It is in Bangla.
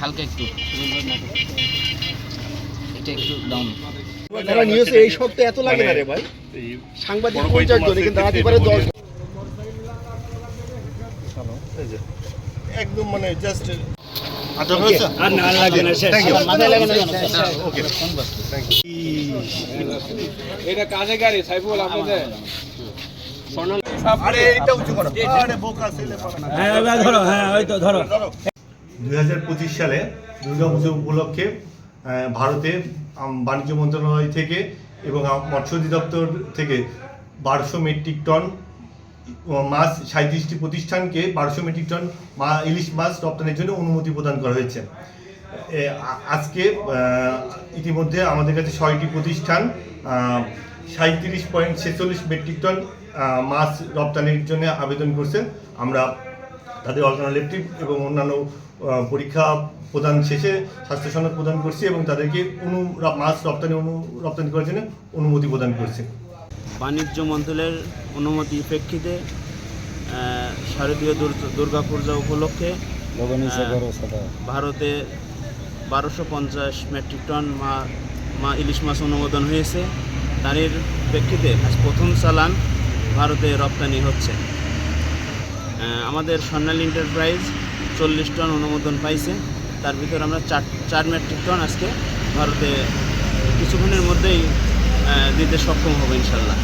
হালকা একটু। এটা একটু ডাউন নিয়েছে এই এত লাগে না রে ভাই। সাংবাদিক পঞ্চাশ জন দাঁড়াতে পারে দশ একদম মানে জাস্ট আচ্ছা এটা কাজে গাড়ি সাইফুল আপনাদের আরে এটা উঁচু করো আরে বোকা ছেলে হ্যাঁ ধরো হ্যাঁ ওই তো ধরো। দুই হাজার পঁচিশ সালে দুর্গাপুজো উপলক্ষে ভারতে বাণিজ্য মন্ত্রণালয় থেকে এবং মৎস্য অধিদপ্তর থেকে বারোশো মেট্রিক টন মাছ সাঁত্রিশটি প্রতিষ্ঠানকে বারোশো মেট্রিক টন মা, ইলিশ মাছ রপ্তানির জন্য অনুমতি প্রদান করা হয়েছে। আজকে ইতিমধ্যে আমাদের কাছে ছয়টি প্রতিষ্ঠান সাঁত্রিশ পয়েন্ট ছেচল্লিশ মেট্রিক টন মাছ রপ্তানির জন্য আবেদন করছে। আমরা তাদের অল্টারনেটিভ এবং অন্যান্য পরীক্ষা প্রদান শেষে স্বাস্থ্য সনদ প্রদান করছি এবং তাদেরকে অনু মাছ রপ্তানি অনু রপ্তানি করার জন্য অনুমতি প্রদান করছি। বাণিজ্য মন্ত্রণালয়ের অনুমতি প্রেক্ষিতে শারদীয় দুর্গ- দুর্গাপূজা উপলক্ষে ভারতে বারোশো পঞ্চাশ মেট্রিক টন মা মা ইলিশ মাছ অনুমোদন হয়েছে। তারই প্রেক্ষিতে আজ প্রথম চালান ভারতে রপ্তানি হচ্ছে। আমাদের স্বর্ণালী এন্টারপ্রাইজ চল্লিশ টন অনুমোদন পাইছে। তার ভিতর আমরা চার চার মেট্রিক টন আজকে ভারতে কিছুক্ষণের মধ্যেই দিতে সক্ষম হব ইনশাল্লাহ।